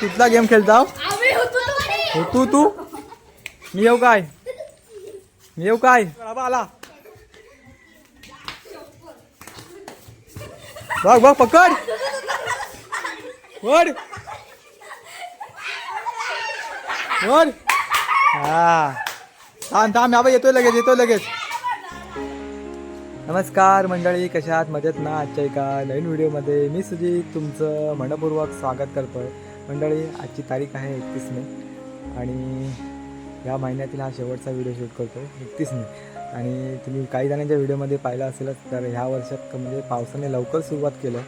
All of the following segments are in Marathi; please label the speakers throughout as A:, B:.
A: कुठला गेम खेळता हो तू तू? मी येऊ काय? मी येऊ काय? आला. बघ बघ पकड. वर वर हा. थांब थांब बाबा येतोय लगेच येतोय लगेच. नमस्कार मंडळी कशा आहात? मजेत ना? आजच्या एका नवीन व्हिडिओमध्ये मी सुजित तुमचं मनपूर्वक स्वागत करतोय. मंडळी आजची तारीख आहे एकतीस मे आणि या महिन्यातील हा शेवटचा व्हिडिओ शूट करतो एकतीस मे. आणि तुम्ही काही जणांच्या व्हिडिओमध्ये पाहिलं असेलच तर ह्या वर्षात म्हणजे पावसाने लवकर सुरुवात केलं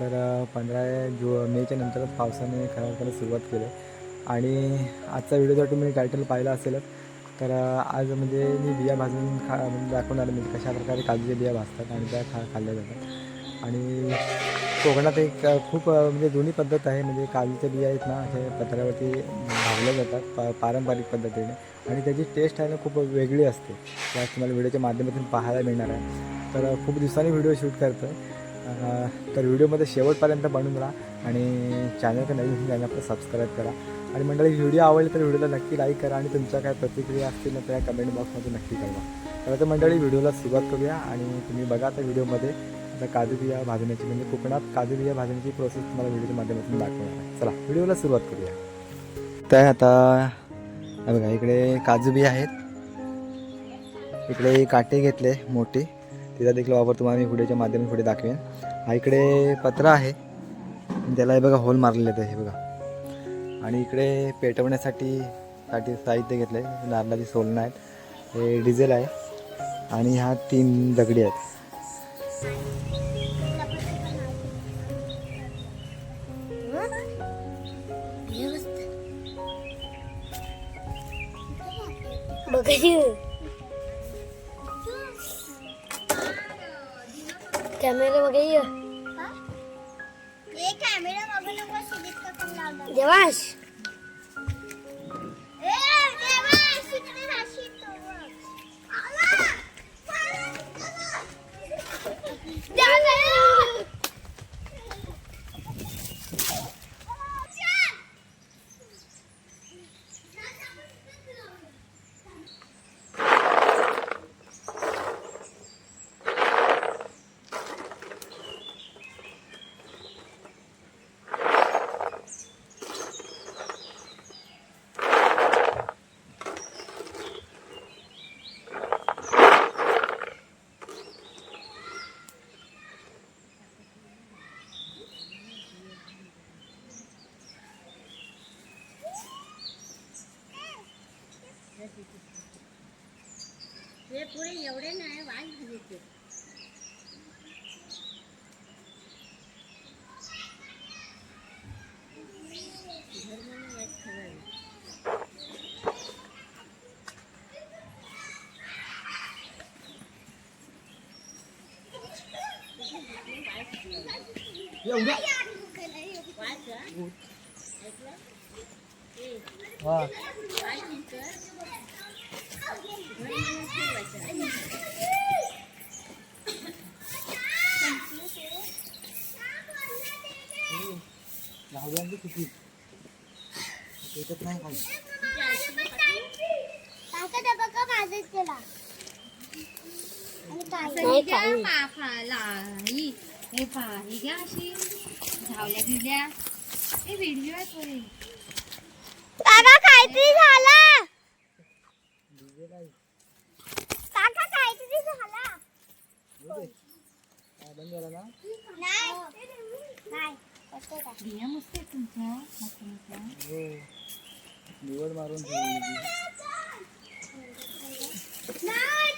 A: तर पंधरा जु मेच्या नंतरच पावसाने खऱ्या खरं सुरुवात केलं. आणि आजचा व्हिडिओ जर तुम्ही टायटल पाहिला असेलच तर आज म्हणजे मी बिया भाजून खा म्हणजे दाखवणार दाखवून म्हणजे कशा प्रकारे काजूच्या बिया भाजतात आणि त्या खा खाल्ल्या जातात. आणि कोकणात एक खूप म्हणजे जुनी पद्धत आहे म्हणजे काजूच्या बिया आहेत ना असे पत्र्यावरती भावल्या जातात पा पारंपरिक पद्धतीने. आणि त्याची टेस्ट आहे ना खूप वेगळी असते. त्या तुम्हाला व्हिडिओच्या माध्यमातून पाहायला मिळणार आहे. तर खूप दिवसांनी व्हिडिओ शूट करतो आहे तर व्हिडिओमध्ये शेवटपर्यंत बनून राहा आणि चॅनलचं नवीन चॅनल आपलं सबस्क्राईब करा. आणि मंडळी व्हिडिओ आवडली तर व्हिडिओला नक्की लाईक करा आणि तुमच्या काय प्रतिक्रिया असतील ना त्या कमेंट बॉक्समध्ये नक्की कळवा. तर आता मंडळी व्हिडिओला सुरुवात करूया आणि तुम्ही बघा त्या व्हिडिओमध्ये आता काजू बिया भाजण्याची म्हणजे कोकणात काजू बिया भाजण्याची प्रोसेस तुम्हाला व्हिडिओच्या माध्यमातून दाखवणार आहे. चला व्हिडिओला सुरुवात करूया. तर आता बघा इकडे काजू बिया आहेत. इकडे काटे घेतले मोठे. तिचा देखील वापर तुम्हाला मी व्हिडिओच्या माध्यमातून पुढे दाखवेन. हा इकडे पत्रा आहे. त्याला हे बघा होल मारलेले आहेत हे बघा. आणि इकडे पेटवण्यासाठी साठी साहित्य घेतलं आहे नारळाची सोलणं आहेत. हे डिझेल आहे. आणि ह्या तीन दगडी आहेत.
B: कॅमेरा वगैरे
C: ये कॅमेरा बघू नको सुदीप काका लावला
B: देवाश
C: ए देवा शिकणे राशी तो आला
A: वा लावल्या किती त्याच्यात नाही काय
C: काका डबा का भाजत केला आणि काय
B: नाही काय
D: हे पा ही घ्या अशी धावल्या बिवल्या हे व्हिडिओ आहे थोडे
C: काका काहीतरी झाला काका काहीतरी झाला
A: बंद झाला ना
C: नाही नाही कसं काय?
D: बिया मस्त आहे
A: निवड मारून
C: नाही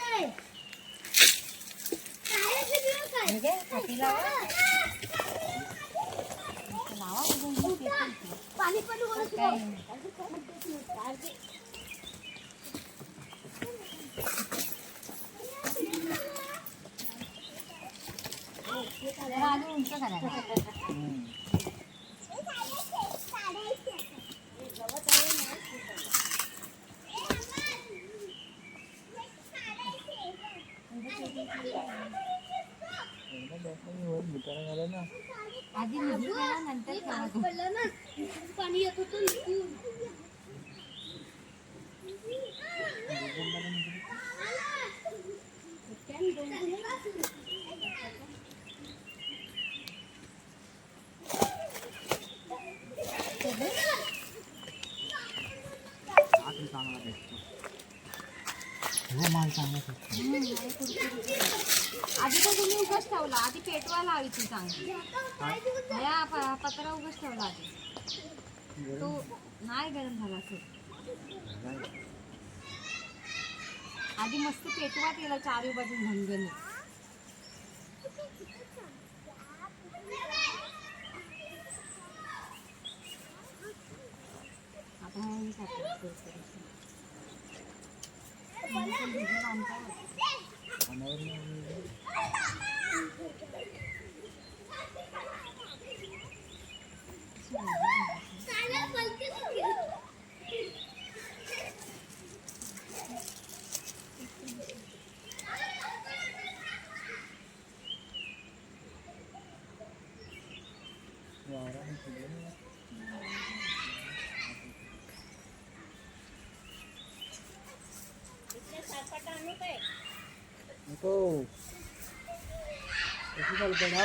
C: आहे काय video काय?
D: हे घ्या, हाती लावा लावा. बघून मग ते पण.
C: पाणी पण उघडत
D: काय जरा आधी नंतर ठेवा तो.
C: पडलं ना पाणी येत होतं इथून.
D: आधी तर तुम्ही उगाच ठेवला आधी ती चांगली प- पत्रा उगाच ठेवला आधी तो नाही गरम झाला असेल आधी मस्त पेटवा केला चारी बाजू झणझणी आता हे पण आणता.
A: नको कशी कल्पना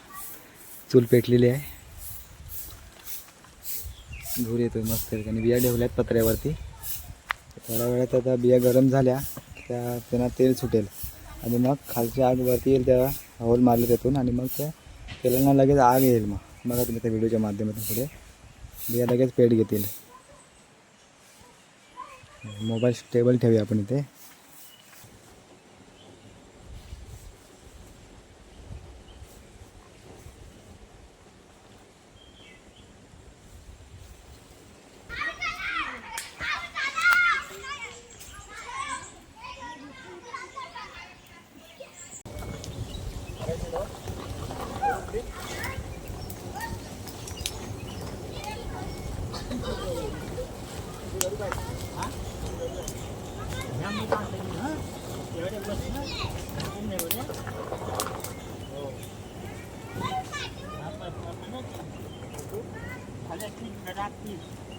A: चूल पेटलेली आहे. धूर येतोय मस्त आणि बिया ठेवल्यात पत्र्यावरती. थोड्या वेळात आता बिया गरम झाल्या त्या त्यांना तेल सुटेल. आणि मग खालच्या आगवरती येईल त्या होल मारले त्यातून आणि मग त्या तेलांना लगेच आग येईल मग. बघा तुम्ही त्या व्हिडिओच्या माध्यमातून पुढे. बिया लगेच पेट घेतील. मोबाईल स्टेबल ठेवूया आपण इथे. that piece.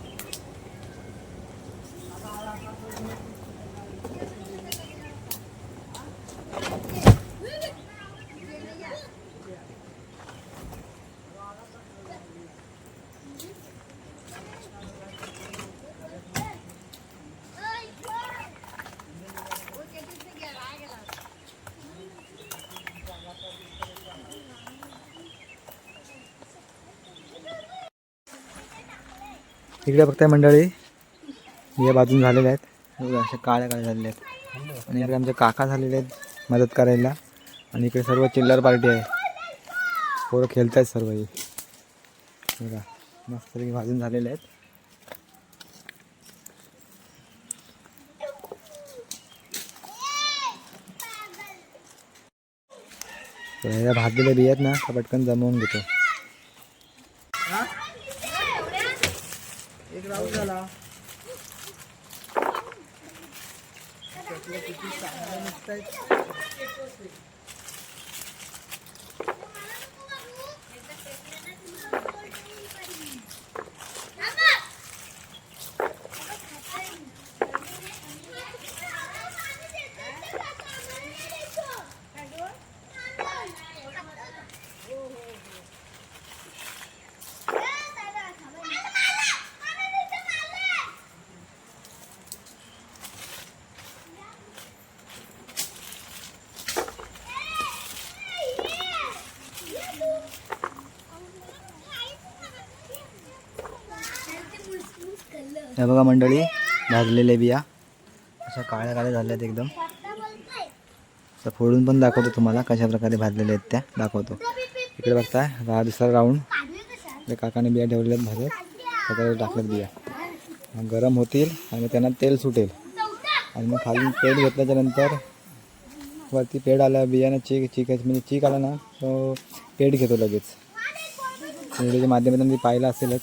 A: तिकडे बघताय मंडळी. या बाजून झालेल्या आहेत. अशा काळ्या काळ्या झालेल्या आहेत. आणि इकडे आमचे काका झालेले आहेत मदत करायला. आणि इकडे सर्व चिल्लर पार्टी आहे. पोरं खेळत आहेत सर्व हे. बघा मस्त भाजून झालेले आहेत. भाजलेल्या बियात ना पटकन जमवून घेतो. subscribe हे बघा मंडळी भाजलेले बिया. अशा काळ्या काळ्या झाल्या आहेत एकदम. तर फोडून पण दाखवतो तुम्हाला कशा प्रकारे भाजलेल्या आहेत त्या. दाखवतो. इकडे बघताय हा दुसरा राऊंड त्या काकाने बिया ठेवलेल्या आहेत भाजत. त्याच्यावर टाकल्यात बिया. मग गरम होतील आणि त्यांना तेल सुटेल. आणि मग खाली पेड घेतल्याच्या नंतर वरती पेड आला बियाणं चीक चीक म्हणजे चीक आला ना तो पेड घेतो लगेच. व्हिडिओच्या माध्यमातून ती पाहिलं असेलच.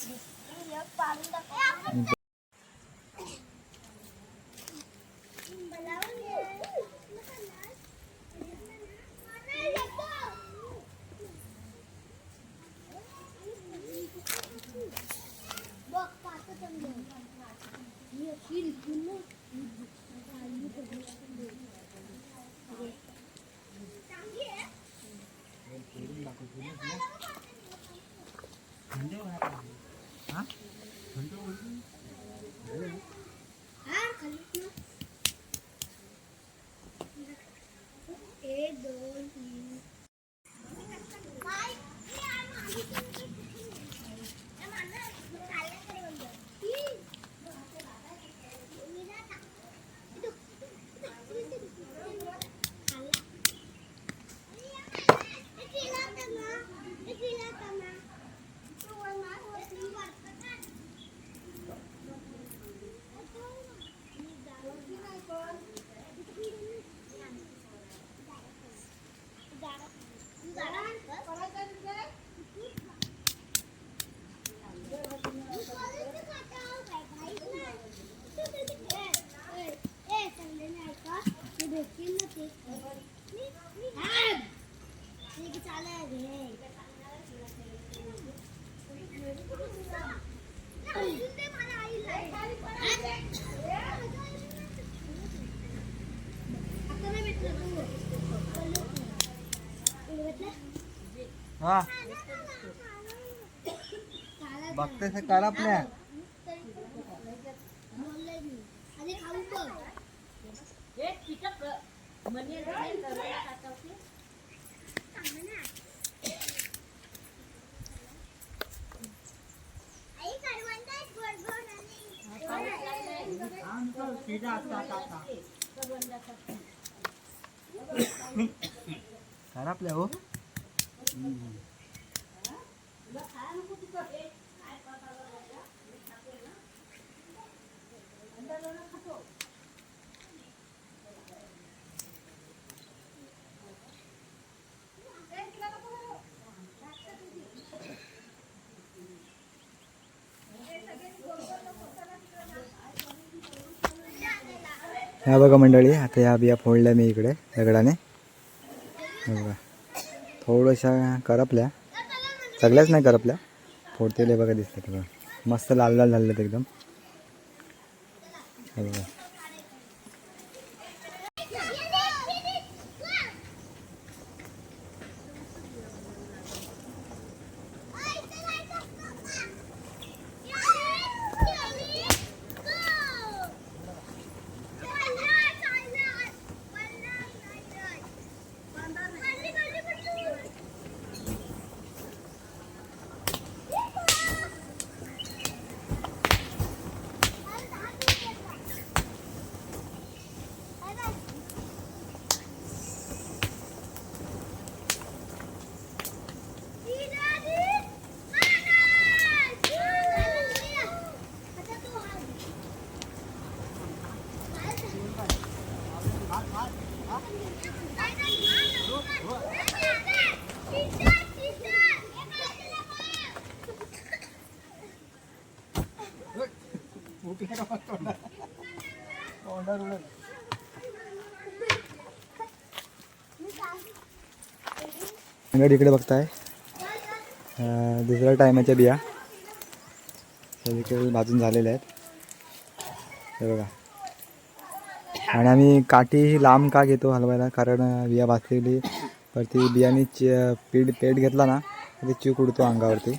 A: हा. बघतेस कर आपल्या.
C: बोलले
A: आपल्या हो. ह्या बघा मंडळी आता या बिया फोडल्या मी इकडे दगडाने हे बघा थोड्याशा करपल्या. सगळ्याच नाही करपल्या. फोडतेले बघा दिसतात बघा. मस्त लाल लाल झालेत एकदम. हे बघा. अंगड इकडे बघताय. दुसऱ्या टायमाच्या बिया. सगळीकडे भाजून झालेल्या आहेत. हे बघा. आणि आम्ही काठी लांब का घेतो हलवायला? कारण बिया भाजलेली परती बियाने च पीठ पेट घेतला ना तर ते चूक उडतो अंगावरती.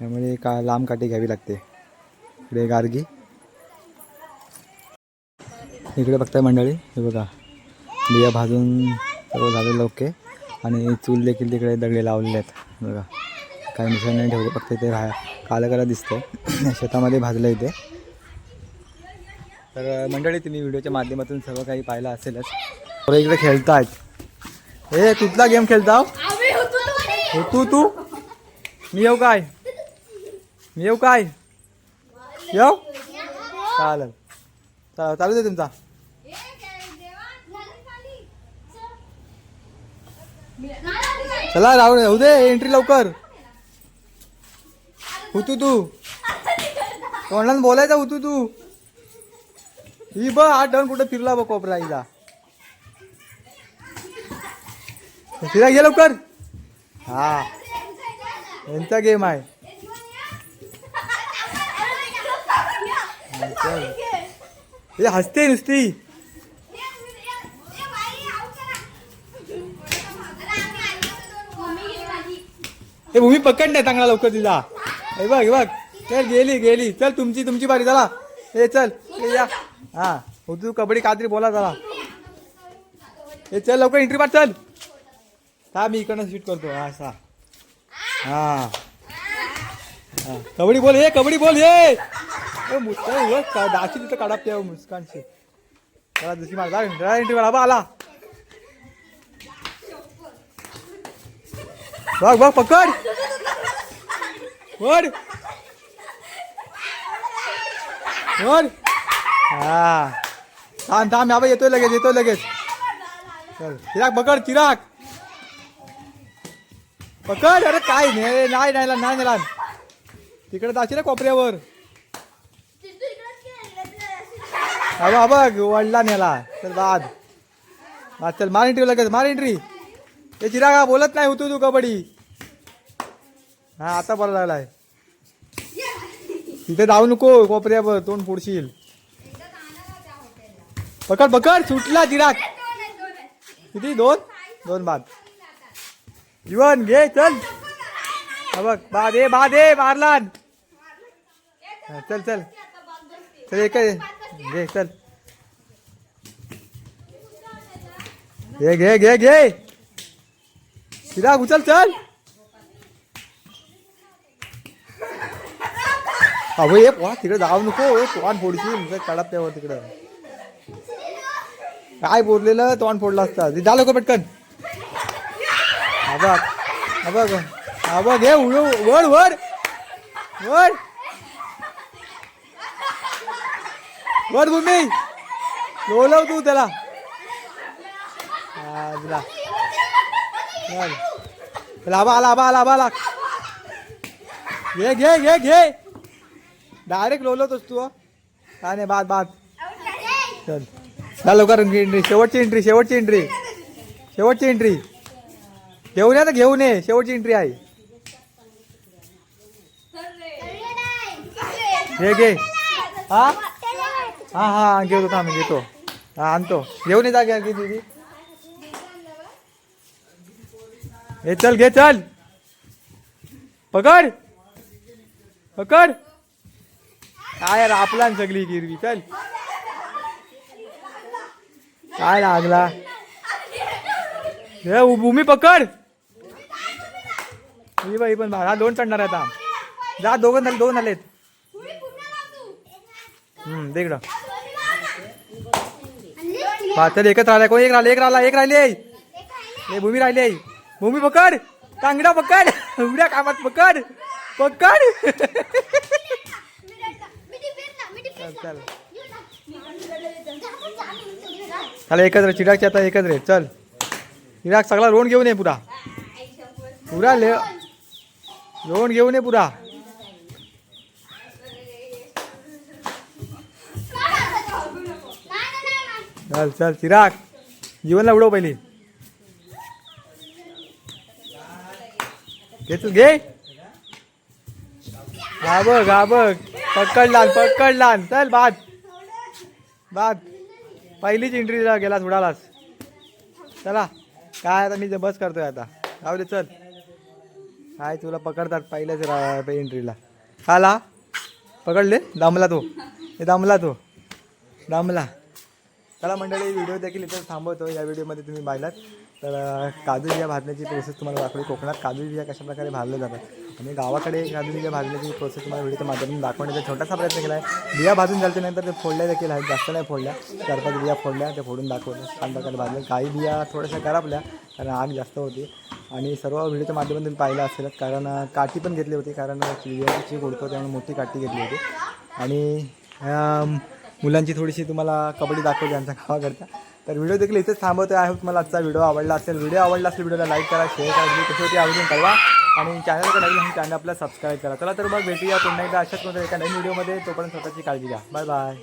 A: त्यामुळे का लांब काठी घ्यावी लागते. इकडे गार्गी. इकडे बघताय मंडळी हे बघा. बिया भाजून सर्व झालेलं ओके आणि चूल देखील तिकडे दगडे लावलेले आहेत. बघा. काही मिसळणे ठेवले फक्त इथे राहा कालं कालं दिसतंय. शेतामध्ये भाजलं इथे. तर मंडळी तुम्ही व्हिडिओच्या माध्यमातून सर्व काही पाहिलं असेलच. तर इकडे खेळतायत. हे कुठला गेम खेळता हो तू. तू मी येऊ काय? मी येऊ काय? येऊ? चालेल. चला चालू दे तुमचा. चला राहू होऊ दे एंट्री लवकर. हुतू तू. तोंडात बोलायचा हुतू तू. ही बघ हा टर्न कुठं फिरला बघ कोपरा हिला फिरा घे लवकर. हा. यांचा गेम आहे. हे हसते नुसती. हे भूमी पकड नाही चांगला लवकर तिला. हे बघ हे बघ. चल गेली गेली. चल तुमची तुमची बारी चला. हे चल. हे या. हा हो तू कबड्डी काहीतरी बोला चला. हे चल लवकर एंट्री मार चल. हा मी इकडनं शूट करतो. हा असा. हा. हा. कबड्डी बोल हे कबड्डी बोल हे. मुस्कान दाशी तिथं काढा ते मुस्कानशी. चला दुसरी मार जा एंट्री मारा आला. बघ बघ पकड. वर वर हा. थांब थांब या येतोय लगेच येतोय लगेच. चल चिराग पकड चिराग. पकड अरे काय नाही नाही नाही नेला तिकडे जाशील ना कोपऱ्यावर. हा बघ वडला नेला. चल बाद. चल मार एंट्री लगेच मार एंट्री ते चिराग बोलत नाही होतो तू कबड्डी. हा आता बरं लागलाय तिथे जाऊ नको कोपऱ्यावर तोंड फोडशील. पकड पकड सुटला जिराक किती? दोन? दोन बाद. जीवन घे चल. बघ बाद ए बाद ए मारला चल चल. चल एक घे चल. घे घे घे घे. चिराग उचल चल. अहो ये वा तिकडे जाऊ नको. तोंड फोडशील. कडप त्यावर तिकडं. काय बोललेलं? तोंड फोडलं असतं. जा लोक पटकन. हा अबा हा अबा घे वर वर. वर. वर भूमी लोलव तू त्याला. लाभा दिला आला आबा आला आबा आला. घे घे घे घे. डायरेक्ट लोलवतोस तू काय नाही बाद बाद. चल. चल लवकर एंट्री शेवटची एंट्री शेवटची एंट्री शेवटची एंट्री घेऊन या ना घेऊन ये. शेवटची एंट्री आहे. घे घे. हा? हा हा घेतो थांब घेतो. हा आणतो. घेऊन ये जा घ्या दीदी. हे चल घे चल. पकड. पकड. काय आपला न सगळी गिरवी चल. काय लागला? हे भूमी पकड. ही बाई पण हा दोन चढणार आहे आता. जा दोघं झाले दोन आलेत. हम्म देख तर एकच राहिला कोण एक राहिला? एक राहिला एक राहिले. हे भूमी राहिले. भूमी पकड. कांगडा पकड. उड्या कामात पकड. पकड. चल चल. चला एकच रे चिरागची आता एकच रे चल. चिराग सगळा रोण घेऊन ये पुरा. पुरा ले रोण घेऊन ये पुरा. चल चल चिराग. जीवनला उडव पहिली. घे तू घे. गाब बघ पकड बघ पकडला पकडला चल बाद. बाद. पहिलीच एंट्रीला गेलास उडालास चला. काय आता मी ते बस करतोय आता. जाऊ दे चल. काय तुला पकडतात पहिल्याच एंट्रीला आला पकडले दमला तो. हे दमला तो. दमला. चला मंडळी व्हिडिओ देखील इथं थांबवतो. या व्हिडिओमध्ये तुम्ही पाहिलात. तर काजू बिया भाजण्याची प्रोसेस तुम्हाला दाखवली. कोकणात काजू बिया कशा प्रकारे भाजल्या जातात? आणि गावाकडे काजू बिया भाजण्याची प्रोसेस तुम्हाला व्हिडिओच्या माध्यमातून दाखवण्याचा छोटासा प्रयत्न केला आहे बिया भाजून झाल्याच्यानंतर ते फोडल्या देखील आहेत. जास्त नाही फोडल्या. चार पाच बिया फोडल्या ते फोडून दाखवल्या छान प्रकारे भाजल्या काही बिया थोड्याशा करापल्या कारण आग जास्त होती. आणि सर्व व्हिडिओच्या माध्यमातून पाहिलं असेल कारण काठी पण घेतली होती कारण बियाची चीक त्यामुळे मोठी काठी घेतली होती. आणि मुलांची थोडीशी तुम्हाला कबड्डी दाखवली आमच्या गावाकडचा तर व्हिडिओ देखील इथेच थांबवतो आहे तुम्हाला आजचा व्हिडिओ आवडला असेल. व्हिडिओ आवडला असेल व्हिडिओला लाईक करा शेअर करा व्हिडिओ कशी होती आवडून कळवा. आणि चॅनलकडे नवीन आहे चॅनल आपल्याला सबस्क्राईब करा. चला तर मग भेटूया पुन्हा एकदा अशाच मध्ये एका नवीन व्हिडिओमध्ये तोपर्यंत स्वतःची काळजी घ्या. Bye bye